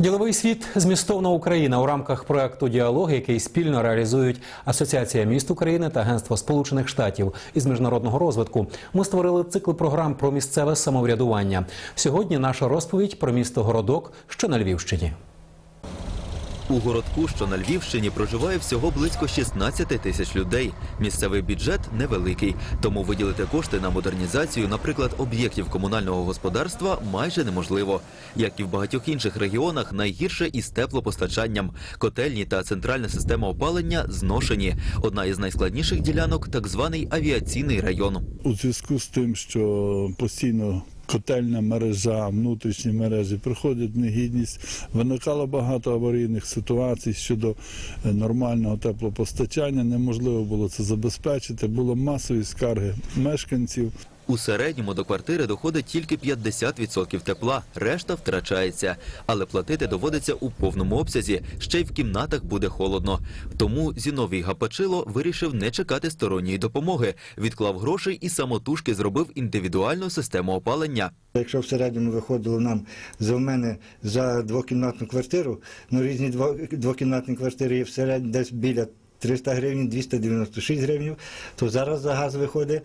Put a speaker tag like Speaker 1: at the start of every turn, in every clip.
Speaker 1: Діловий світ змістовна Україна у рамках проекту діалог, який спільно реалізують Асоціація міст України та Агентство Сполучених Штатів із міжнародного розвитку. Ми створили цикл програм про місцеве самоврядування. Сьогодні наша розповідь про місто Городок, що на Львівщині.
Speaker 2: У городку, що на Львівщині, проживає всього близько 16 тисяч людей. Місцевий бюджет невеликий, тому виділити кошти на модернізацію, наприклад, об'єктів комунального господарства, майже неможливо. Як і в багатьох інших регіонах, найгірше із теплопостачанням. Котельні та центральна система опалення зношені. Одна із найскладніших ділянок так званий авіаційний район.
Speaker 3: У зв'язку з тим, що постійно котельна мережа, внутрішні мережі приходять негідність, виникало багато аварійних ситуацій щодо е, нормального теплопостачання. Неможливо було це забезпечити. Було масові скарги мешканців.
Speaker 2: У середньому до квартири доходить тільки 50% тепла, решта втрачається. Але платити доводиться у повному обсязі, ще й в кімнатах буде холодно. Тому Зіновій Гапачило вирішив не чекати сторонньої допомоги, відклав грошей і самотужки зробив індивідуальну систему опалення.
Speaker 4: Якщо в середньому виходило нам за мене за двокімнатну квартиру, ну різні дво- двокімнатні квартири є в середньому десь біля 300 гривень, 296 гривень, то зараз за газ виходить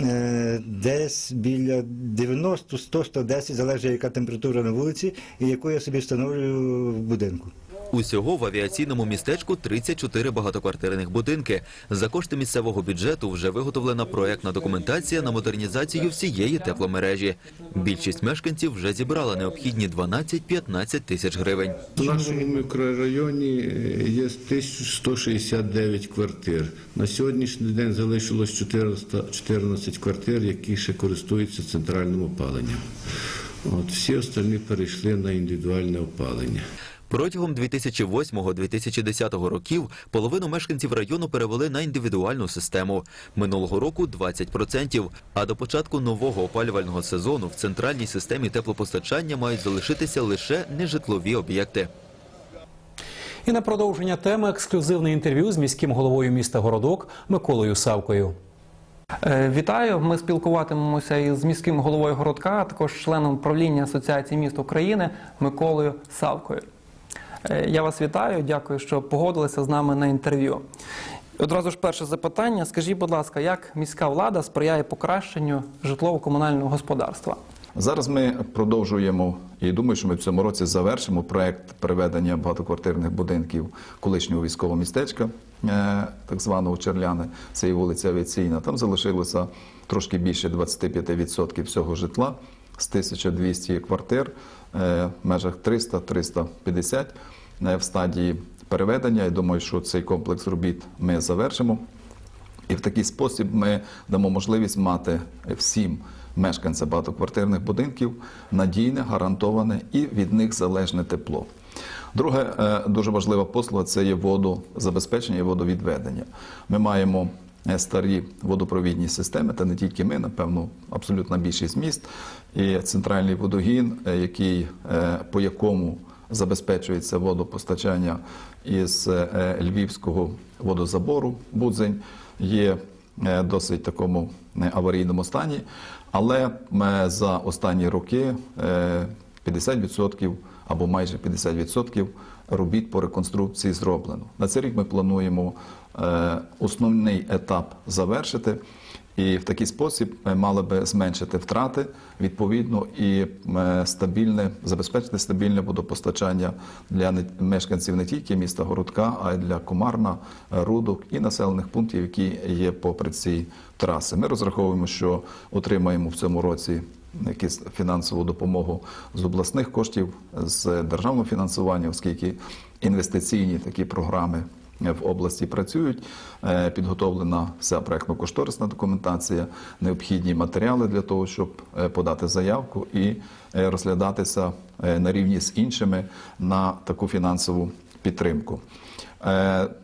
Speaker 4: е, десь біля 90, 100, 110, залежить яка температура на вулиці і яку я собі встановлюю в будинку.
Speaker 2: Усього в авіаційному містечку 34 багатоквартирних будинки. За кошти місцевого бюджету вже виготовлена проектна документація на модернізацію всієї тепломережі. Більшість мешканців вже зібрала необхідні 12-15 тисяч гривень.
Speaker 5: В нашому мікрорайоні е, є 1169 квартир. На сьогоднішній день залишилось 400 14 квартир, які ще користуються центральним опаленням. От, всі остальні перейшли на індивідуальне опалення.
Speaker 2: Протягом 2008-2010 років половину мешканців району перевели на індивідуальну систему. Минулого року 20%. А до початку нового опалювального сезону в центральній системі теплопостачання мають залишитися лише нежитлові об'єкти.
Speaker 1: І на продовження теми ексклюзивне інтерв'ю з міським головою міста Городок Миколою Савкою.
Speaker 6: Е, Вітаю. Ми спілкуватимемося із міським головою городка, а також членом правління Асоціації міст України Миколою Савкою. Е, Я вас вітаю, дякую, що погодилися з нами на інтерв'ю. Одразу ж перше запитання. Скажіть, будь ласка, як міська влада сприяє покращенню житлово-комунального господарства?
Speaker 7: Зараз ми продовжуємо і думаю, що ми в цьому році завершимо проект приведення багатоквартирних будинків колишнього військового містечка, е, так званого Черляни, це і вулиця Авіаційна. Там залишилося трошки більше 25% всього житла з 1200 квартир е, в межах 300-350 е, в стадії переведення. Я думаю, що цей комплекс робіт ми завершимо. І в такий спосіб ми дамо можливість мати всім мешканцям багатоквартирних будинків надійне, гарантоване і від них залежне тепло. Друге, е, дуже важлива послуга це є водозабезпечення і водовідведення. Ми маємо старі водопровідні системи, та не тільки ми, напевно, абсолютна більшість міст. І центральний водогін, е, який, е, по якому забезпечується водопостачання із е, львівського водозабору Будзень, є е, досить такому е, аварійному стані, але е, за останні роки е, 50% або майже 50% робіт по реконструкції зроблено. На цей рік ми плануємо е, основний етап завершити. І в такий спосіб мали би зменшити втрати відповідно і е, стабільне забезпечити стабільне водопостачання для мешканців не тільки міста Городка, а й для Комарна, е, Рудок і населених пунктів, які є попри ці траси. Ми розраховуємо, що отримаємо в цьому році якусь фінансову допомогу з обласних коштів, з державного фінансування, оскільки інвестиційні такі програми в області працюють. Е, Підготовлена вся проектно-кошторисна документація, необхідні матеріали для того, щоб е, подати заявку і е, розглядатися на рівні з іншими на таку фінансову підтримку.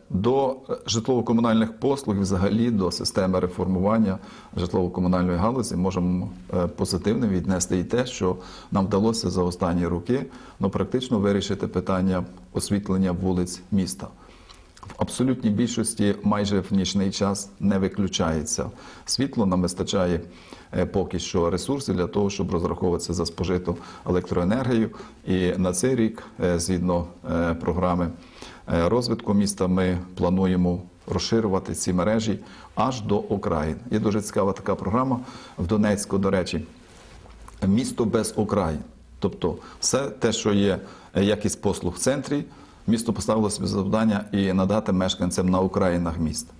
Speaker 7: До житлово-комунальних послуг, взагалі до системи реформування житлово-комунальної галузі, можемо позитивно віднести і те, що нам вдалося за останні роки ну, практично вирішити питання освітлення вулиць міста. В абсолютній більшості майже в нічний час не виключається. Світло нам вистачає е, поки що ресурсів для того, щоб розраховуватися за спожиту електроенергію. І на цей рік, е, згідно е, програми розвитку міста, ми плануємо розширювати ці мережі аж до окраїн. Є дуже цікава така програма в Донецьку, до речі місто без окраїн. Тобто, все те, що є якість послуг в центрі, місто поставило собі завдання і надати мешканцям на окраїнах міста.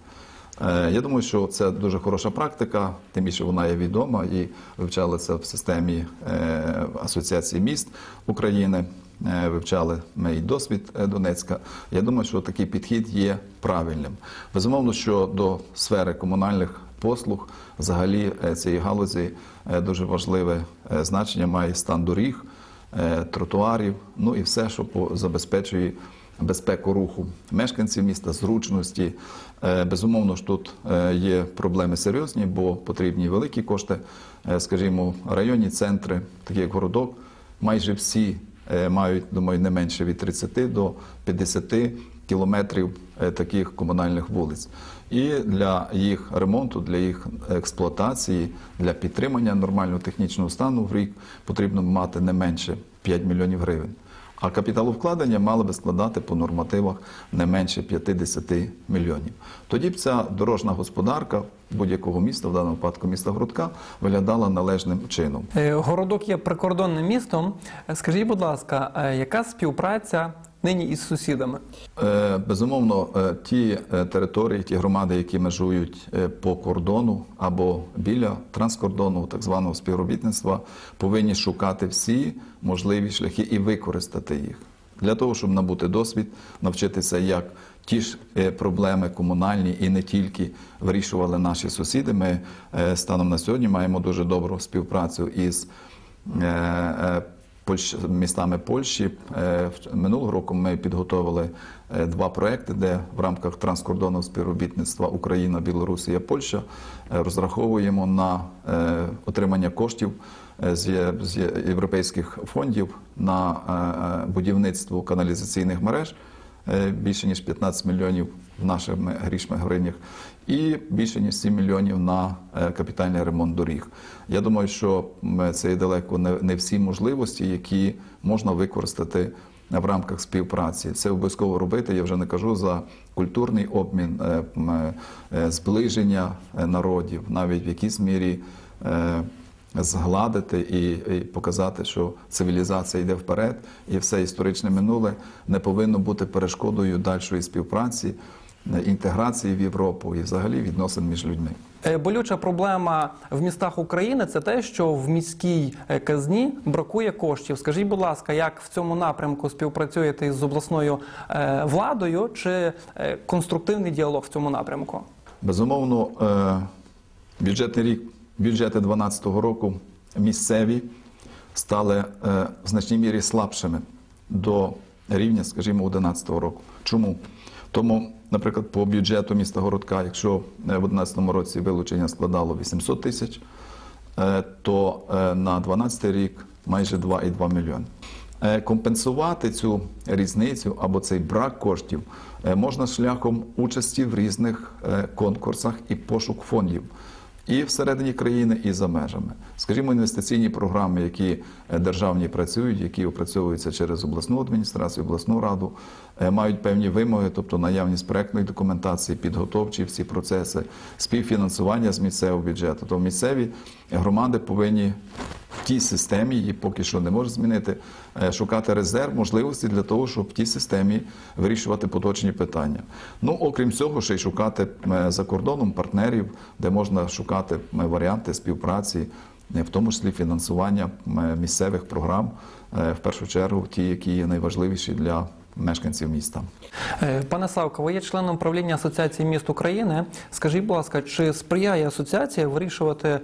Speaker 7: Е, Я думаю, що це дуже хороша практика, тим більше вона є відома і вивчали це в системі е, Асоціації міст України. Е, Вивчали ми і досвід Донецька. Я думаю, що такий підхід є правильним. Безумовно, що до сфери комунальних послуг взагалі цієї галузі дуже важливе значення має стан доріг, тротуарів, ну і все, що забезпечує безпеку руху мешканців міста, зручності. Е, Безумовно ж тут е, є проблеми серйозні, бо потрібні великі кошти. Е, Скажімо, районні центри, такі як городок, майже всі е, мають, думаю, не менше від 30 до 50 кілометрів е, таких комунальних вулиць. І для їх ремонту, для їх експлуатації, для підтримання нормального технічного стану в рік потрібно мати не менше 5 мільйонів гривень. А капіталовкладення мали би складати по нормативах не менше 50 мільйонів. Тоді б ця дорожна господарка будь-якого міста, в даному випадку міста Грудка, виглядала належним чином.
Speaker 6: Е, Городок є прикордонним містом. Скажіть, будь ласка, е, яка співпраця нині із сусідами?
Speaker 7: Е, Безумовно, ті території, ті громади, які межують по кордону або біля транскордонного так званого співробітництва, повинні шукати всі можливі шляхи і використати їх для того, щоб набути досвід, навчитися, як ті ж е, проблеми комунальні і не тільки вирішували наші сусіди. Ми е, станом на сьогодні маємо дуже добру співпрацю із е, містами Польщі. Минулого року ми підготовили два проекти, де в рамках транскордонного співробітництва Україна, Білорусія, Польща розраховуємо на отримання коштів з європейських фондів на будівництво каналізаційних мереж. Е, Більше ніж 15 мільйонів в нашими грішми гривнях, і більше ніж 7 мільйонів на е, капітальний ремонт доріг. Я думаю, що це є далеко не, всі можливості, які можна використати в рамках співпраці. Це обов'язково робити. Я вже не кажу за культурний обмін, е, зближення народів, навіть в якійсь мірі. Згладити і, і показати, що цивілізація йде вперед, і все історичне минуле не повинно бути перешкодою дальшої співпраці, е, інтеграції в Європу і взагалі відносин між людьми.
Speaker 6: Е, Болюча проблема в містах України це те, що в міській е, казні бракує коштів. Скажіть, будь ласка, як в цьому напрямку співпрацюєте з обласною владою чи конструктивний діалог в цьому напрямку?
Speaker 7: Безумовно, бюджетний рік, бюджети 2012 року місцеві стали е, в значній мірі слабшими до рівня, скажімо, 2011 року. Чому? Тому, наприклад, по бюджету міста Городка, якщо е, в 2011 році вилучення складало 800 тисяч, е, то на 2012 рік майже 2,2 мільйони. Компенсувати цю різницю або цей брак коштів можна шляхом участі в різних конкурсах і пошук фондів. І всередині країни, і за межами. Скажімо, інвестиційні програми, які е, державні працюють, які опрацьовуються через обласну адміністрацію, обласну раду, е, мають певні вимоги, тобто наявність проектної документації, підготовчі всі процеси, співфінансування з місцевого бюджету. Тобто місцеві громади повинні тій системі, її поки що не може змінити, е, шукати резерв можливості для того, щоб в тій системі вирішувати поточні питання. Ну, окрім цього, ще й шукати е, за кордоном партнерів, де можна шукати е, варіанти співпраці, в тому числі фінансування місцевих програм, в першу чергу ті, які є найважливіші для мешканців міста.
Speaker 6: Пане Савко, ви є членом правління Асоціації міст України. Скажіть, будь ласка, чи сприяє асоціація вирішувати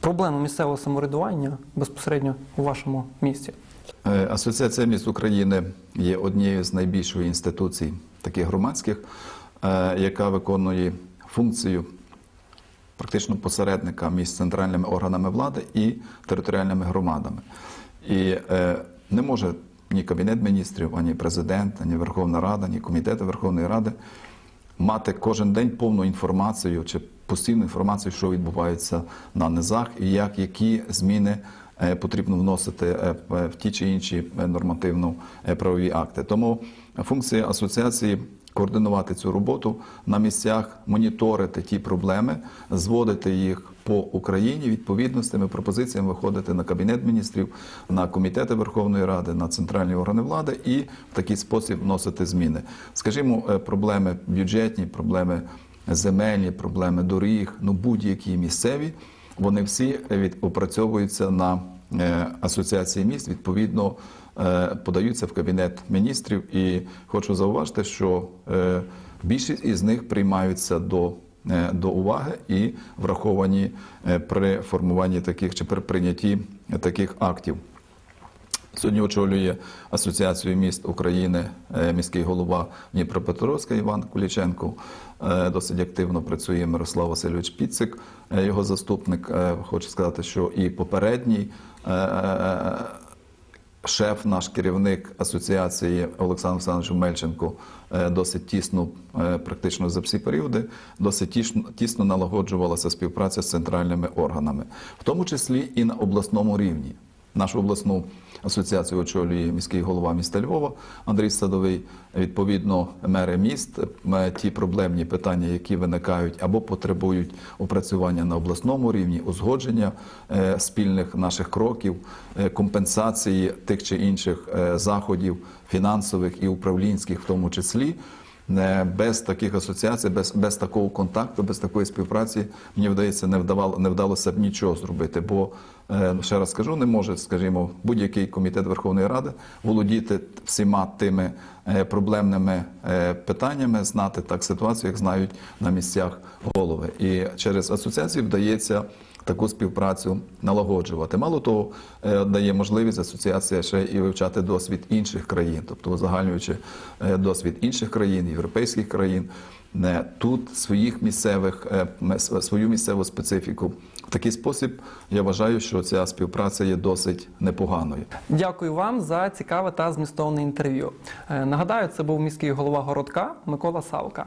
Speaker 6: проблему місцевого самоврядування безпосередньо у вашому місті?
Speaker 7: Е, Асоціація міст України є однією з найбільших інституцій таких громадських, е, яка виконує функцію практично посередника між центральними органами влади і територіальними громадами. І е, не може ні Кабінет міністрів, ані президент, ані Верховна Рада, ні комітети Верховної Ради мати кожен день повну інформацію чи постійну інформацію, що відбувається на низах, і як які зміни е, потрібно вносити е, в ті чи інші е, нормативно-правові акти. Тому функція асоціації координувати цю роботу на місцях, моніторити ті проблеми, зводити їх по Україні відповідно з тими пропозиціями виходити на кабінет міністрів, на комітети Верховної Ради, на центральні органи влади і в такий спосіб вносити зміни. Скажімо, е, проблеми бюджетні, проблеми земельні, проблеми доріг, ну будь-які місцеві, вони всі від опрацьовуються на е, асоціації міст. Відповідно е, подаються в кабінет міністрів. І хочу зауважити, що е, більшість із них приймаються до е, до уваги і враховані е, при формуванні таких чи при прийнятті таких актів. Сьогодні очолює Асоціацію міст України е, міський голова Дніпропетровська Іван Куліченко. Е, Досить активно працює Мирослав Васильович Піцик, е, його заступник. Е, Хочу сказати, що і попередній е, шеф, наш керівник асоціації Олександр Олександрович Мельченко е, досить тісно, е, практично за всі періоди, досить тісно, тісно налагоджувалася співпраця з центральними органами, в тому числі і на обласному рівні. Нашу обласну асоціацію очолює міський голова міста Львова Андрій Садовий. Відповідно, мери міст ті проблемні питання, які виникають або потребують опрацювання на обласному рівні, узгодження е, спільних наших кроків, е, компенсації тих чи інших е, заходів фінансових і управлінських, в тому числі. Без таких асоціацій, без, без такого контакту, без такої співпраці, мені вдається, не вдавало, не вдалося б нічого зробити. Бо е, ще раз скажу, не може, скажімо, будь-який комітет Верховної Ради володіти всіма тими е, проблемними е, питаннями, знати так ситуацію, як знають на місцях голови. І через асоціацію вдається таку співпрацю налагоджувати. Мало того, е, дає можливість асоціація ще і вивчати досвід інших країн, тобто узагальнюючи е, досвід інших країн, європейських країн, е, тут своїх місцевих свою місцеву специфіку. В такий спосіб я вважаю, що ця співпраця є досить непоганою.
Speaker 6: Дякую вам за цікаве та змістовне інтерв'ю. Нагадаю, це був міський голова городка Микола Савка.